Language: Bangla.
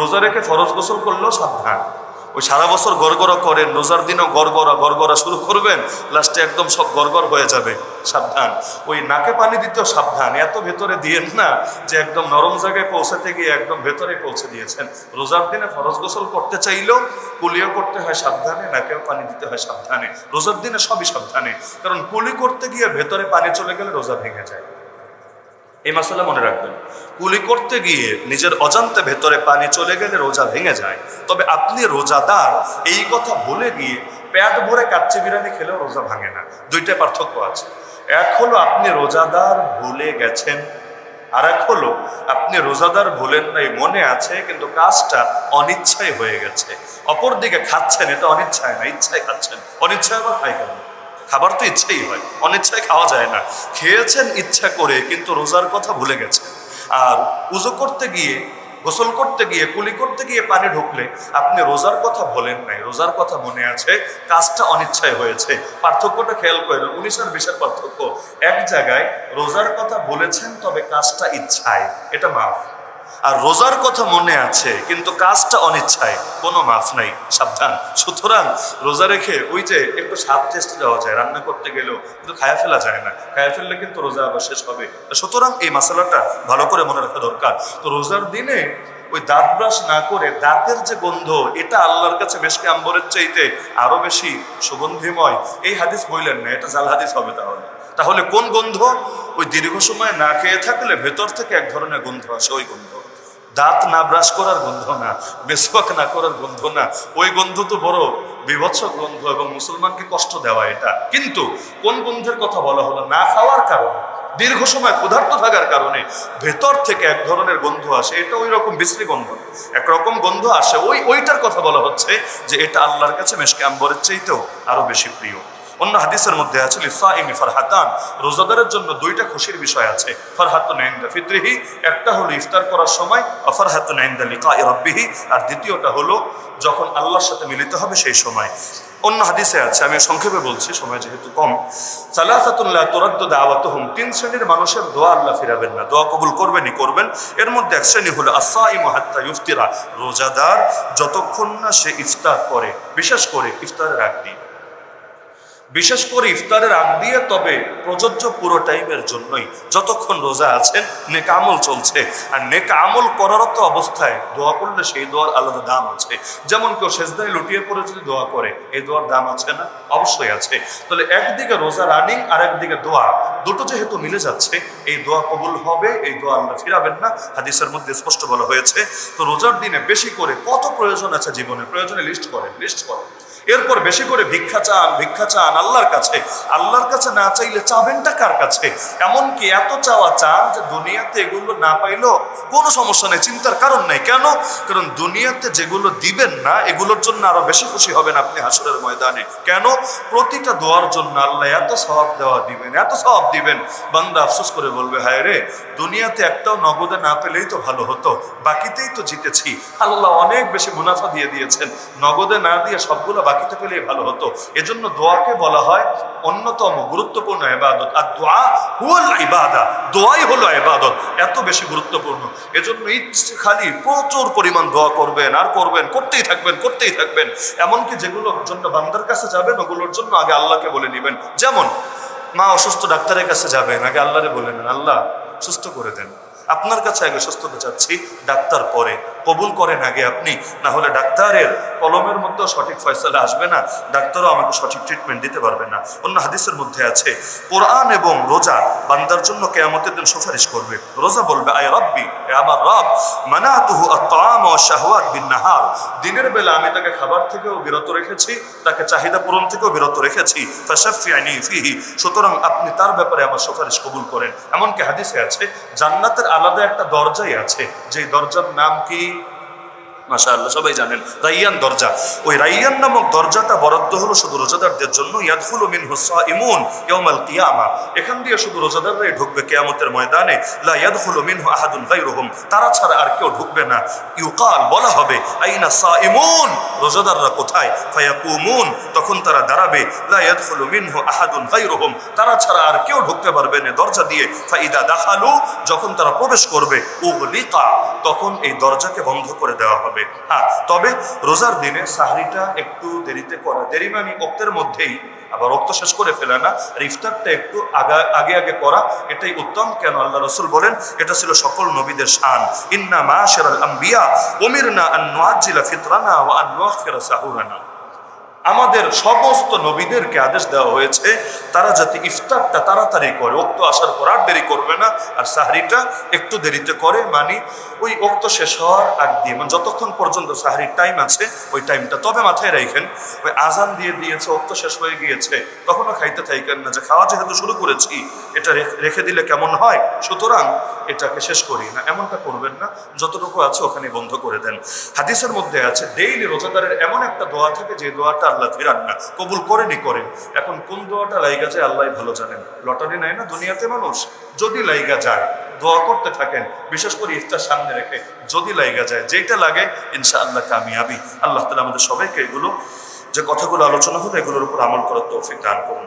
রোজা রেখে ফরজ গোসল করলেও সাবধান। ওই সারা বছর গড়গড়া করেন রোজার দিনও গড়গড়া গড়গড়া শুরু করবেন, লাস্টে একদম সব গড়গড় হয়ে যাবে, সাবধান। ওই নাকে পানি দিতেও সাবধান, এত ভেতরে দিয়েন না যে একদম নরম জায়গায় পৌঁছাতে গিয়ে একদম ভেতরে পৌঁছে দিয়েছেন। রোজার দিনে ফরজ গোসল করতে চাইলেও কুলিও করতে হয় সাবধানে, নাকেও পানি দিতে হয় সাবধানে। রোজার দিনে সবই সাবধানে, কারণ কুলি করতে গিয়ে ভেতরে পানি চলে গেলে রোজা ভেঙে যায়। এই মশলা মনে রাখবেন, কুলি করতে গিয়ে নিজের অজান্তে ভেতরে পানি চলে গেলে রোজা ভেঙে যায়। তবে আপনি রোজাদার, এই কথা ভুলে গিয়ে পেট ভরে কাচ্চি বিরিয়ানি খেলেও রোজা ভাঙে না। দুইটা পার্থক্য আছে। এক হলো আপনি রোজাদার ভুলে গেছেন আর এক হলো আপনি রোজাদার ভুলেন নাই, মনে আছে, কিন্তু কাজটা অনিচ্ছায় হয়ে গেছে। অপরদিকে খাচ্ছেন, এটা অনিচ্ছায় না, ইচ্ছায় খাচ্ছেন। অনিচ্ছায় আবার খাই কেন? খাবার তো ইচ্ছাই হয়, অনিচ্ছায় খাওয়া যায় না। খেয়েছেন ইচ্ছা করে, কিন্তু রোজার কথা ভুলে গেছেন। আর পুজো করতে গিয়ে, গোসল করতে গিয়ে, কুলি করতে গিয়ে পানি ঢুকলে আপনি রোজার কথা বলেন নাই। রোজার কথা মনে আছে, কাজটা অনিচ্ছায় হয়েছে। পার্থক্যটা খেয়াল করেন, উনিশ আর বিশের পার্থক্য। এক জায়গায় রোজার কথা বলেছেন, তবে কাজটা ইচ্ছায়। এটা মাফ। আর রোজার কথা মনে আছে, কিন্তু কাজটা অনিচ্ছায়। কোনো মাফ নাই, সাবধান। সুতরাং রোজা রেখে ওই যে একটু স্বাদ টেস্ট দেওয়া যায়, রান্না করতে গেলেও কিন্তু খায়া ফেলা যায় না। খায়া ফেললে কিন্তু রোজা আবার শেষ হবে। সুতরাং এই মশলাটা ভালো করে মনে রাখা দরকার। তো রোজার দিনে ওই দাঁত ব্রাশ না করে দাঁতের যে গন্ধ, এটা আল্লাহর কাছে বেশকে আম্বরের চাইতে আরও বেশি সুগন্ধিময়। এই হাদিস বললেন না, এটা জাল হাদিস হবে তাহলে। তাহলে কোন গন্ধ? ওই দীর্ঘ সময় না খেয়ে থাকলে ভেতর থেকে এক ধরনের গন্ধ আসে, ওই গন্ধ। দাঁত না ব্রাশ করার গন্ধ না মেসওয়াক না করার গন্ধ না, ওই গন্ধ তো বড় বিভৎস গন্ধ এবং মুসলমানকে কষ্ট দেওয়া এটা। কিন্তু কোন গন্ধের কথা বলা হলো? না খাওয়ার কারণে, দীর্ঘ সময় ক্ষুধার্ত থাকার কারণে ভেতর থেকে এক ধরনের গন্ধ আসে, এটা ওই রকম বিশ্রী গন্ধ। একরকম গন্ধ আসে, ওই, ওইটার কথা বলা হচ্ছে যে এটা আল্লাহর কাছে মেশকে আম্বরের চাইতেও আরও বেশি প্রিয়। অন্য হাদিসের মধ্যে আছে লিসাইমি ফারহাতান, রোজাদারের জন্য দুইটা খুশির বিষয় আছে। ফারহাতুন ইনদা ফিতরিহি, একটা হলো ইফতার করার সময় অফারহাতুন ইনদা লিকাই রাব্বিহি, আর দ্বিতীয়টা হলো যখন আল্লাহর সাথে মিলিত হবে সেই সময়। অন্য হাদিসে আছে, আমি সংক্ষেপে বলছি, সময় যেহেতু কম। সালাসাতুল্লাহ তুরাদ্দ দাওয়াতুহুম, তিন শ্রেণির মানুষের দোয়া আল্লাহ ফিরাবেন না। দোয়া কবুল করবেনই করবেন। এর মধ্যে এক শ্রেণি হলো আসাইমু হাত্তা ইফতিরা রোজাদার যতক্ষণ না সে ইফতার করে, বিশেষ করে ইফতারের আগ দিয়ে বিশেষ করে ইফতারের আগ দিয়ে, তবে প্রযোজ্য পুরো টাইমের জন্যই যতক্ষণ রোজা আছেন, নেক আমল চলছে। আর নেক আমল করারত অবস্থায় দোয়া করলে সেই দোয়ার আলাদা দাম আছে। যেমন কেউ শেষদায় লুটিয়ে পড়ে যদি দোয়া করে, এই দোয়ার দাম আছে না? অবশ্যই আছে। তাহলে একদিকে রোজা রানিং আর একদিকে দোয়া। দুটো যেহেতু মিলে যাচ্ছে, এই দোয়া কবুল হবে, এই দোয়া আল্লাহ ফিরাবেন না, হাদিসের মধ্যে স্পষ্ট বলা হয়েছে। তো রোজার দিনে বেশি করে কত প্রয়োজন আছে জীবনে? প্রয়োজনে লিস্ট করেন লিস্ট করেন। এরপর বেশি করে ভিক্ষা চান ভিক্ষা চান আল্লাহর কাছে। আল্লাহর কাছে না চাইলে চাবেনটা কার কাছে? এমনকি এত চাওয়া চান যে দুনিয়াতে এগুলো না পাইলেও কোনো সমস্যা নেই, চিন্তার কারণ নেই। কেন? কারণ দুনিয়াতে যেগুলো দিবেন না, এগুলোর জন্য আরও বেশি খুশি হবেন আপনি হাসরের ময়দানে। কেন? প্রতিটা দোয়ার জন্য আল্লাহ এত স্বভাব দেওয়া দিবেন, এত স্বভাব দিবেন। বান্দা আফসোস করে বলবে, হায় রে, দুনিয়াতে একটাও নগদে না পেলেই তো ভালো হতো। বাকিতেই তো জিতেছি। আল্লাহ অনেক বেশি মুনাফা দিয়ে দিয়েছেন। নগদে না দিয়ে সবগুলো বাকিতে পেলেই ভালো হতো। এজন্য দোয়াকে বলা হয় অন্যতম গুরুত্বপূর্ণ এবাদত আর দোয়া হুয়াল ইবাদা, দোয়াই হলো এবাদত এত বেশি গুরুত্বপূর্ণ। এজন্য ইচ্ছে খালি প্রচুর পরিমাণ দোয়া করবেন, আর করবেন, করতেই থাকবেন করতেই থাকবেন। এমনকি যেগুলোর জন্য বান্দার কাছে যাবেন, ওগুলোর জন্য আগে আল্লাহকে বলে নেবেন। যেমন, মা অসুস্থ ডাক্তারের কাছে যাবেন, আগে আল্লাহরে বলে নেন, আল্লাহ, সুস্থ করে দেন। আপনার কাছে আগে সুস্থতা চাচ্ছি, ডাক্তার পরে। কবুল করেন আগে আপনি, না হলে ডাক্তারের কলমের মধ্যেও সঠিক ফয়সালা আসবে না, ডাক্তারও আমাকে সঠিক ট্রিটমেন্ট দিতে পারবে না। অন্য হাদিসের মধ্যে আছে, কোরআন এবং রোজা বান্দার জন্য কেয়ামতের দিন সুপারিশ করবে। রোজা বলবে, আয় রব্বি, এ আমার রব, মানাতুহু আত-তাআম ওয়া শাহওয়াত বিন নাহার দিনের বেলা আমি তাকে খাবার থেকেও বিরত রেখেছি, তাকে চাহিদা পূরণ থেকেও বিরত রেখেছি। সুতরাং আপনি তার ব্যাপারে আমার সুপারিশ কবুল করেন। এমনকি হাদিসে আছে, জান্নাতের আলাদা একটা দরজাই আছে, যেই দরজার নাম কি? মাশা আল্লাহ সবাই জানেন, রাইয়ান দরজা। ওই রাইয়ান নামক দরজাটা বরাদ্দ হলো শুধু রোজাদারদের জন্য, ইয়াদখুলু মিনহু সাইমুন ইয়াউমাল কিয়ামা। এখান দিয়ে শুধু রোজাদাররাই ঢুকবে কেয়ামতের ময়দানে, লা ইয়াদখুলু মিনহু আহাদুন গায়রুহুম। তারা ছাড়া আর কেউ ঢুকবে না। ইউকাল বলা হবে, আইনা সাইমুন রোজাদাররা কোথায়? ফায়াকুমুন? তখন তারা দাঁড়াবে, লা ইয়াদখুলু মিনহু আহাদুন গায়রুহুম। তারা ছাড়া আর কেউ ঢুকতে পারবে না দরজা দিয়ে। ফাইদা দাখালু, যখন তারা প্রবেশ করবে, উগলিকা। তখন এই দরজাকে বন্ধ করে দেওয়া হবে। হ্যাঁ তবে রোজার দিনে সাহারিটা একটু দেরিতে করা। দেরি মানে অক্তের মধ্যেই। আবার রক্ত শেষ করে ফেলে না। ইফতারটা একটু আগা আগে আগে করা, এটাই উত্তম। কেন আল্লাহ রসুল বলেন, এটা ছিল সকল নবীদের শান। ইন্না মা শেরাল আম্বিয়া ওমিরনা না নুআজ্জিলা ফিতরানা ও আন ফেরা সাহুরানা। আমাদের সমস্ত নবীদেরকে আদেশ দেওয়া হয়েছে, তারা যাতে ইফতারটা তাড়াতাড়ি করে ওক্ত আসার পর আর দেরি করবে না, আর সাহারিটা একটু দেরিতে করে মানে ওই ওক্ত শেষ হওয়ার আগ দিয়ে মানে যতক্ষণ পর্যন্ত সাহারির টাইম আছে, ওই টাইমটা তবে মাথায় রাখেন ওই আজান দিয়ে দিয়েছে ওক্ত শেষ হয়ে গিয়েছে তখনও খাইতে থাকেন না, যে খাওয়া যেহেতু শুরু করেছি, এটা রেখে দিলে কেমন হয়? সুতরাং এটাকে শেষ করি না, এমনটা করবেন না, যতটুকু আছে ওখানে বন্ধ করে দেন। হাদিসের মধ্যে আছে, ডেইলি রোজাদারের এমন একটা দোয়া থাকে, যে দোয়াটা আল্লাহ ফেরান না কবুল করেনি, করেন। এখন কোন দোয়াটা লাইগা যায় আল্লাহ ভালো জানেন। লটারি নাই না দুনিয়াতে মানুষ? যদি লাইগা যায়, দোয়া করতে থাকেন, বিশেষ করে ইফতার সামনে রেখে যদি লাইগা যায় যেটা লাগে ইনশা আল্লাহ কামিয়াবি। আল্লাহ তালা আমাদের সবাইকে এগুলো, যে কথাগুলো আলোচনা হলো, এগুলোর উপর আমল করার তৌফিক দান করুন।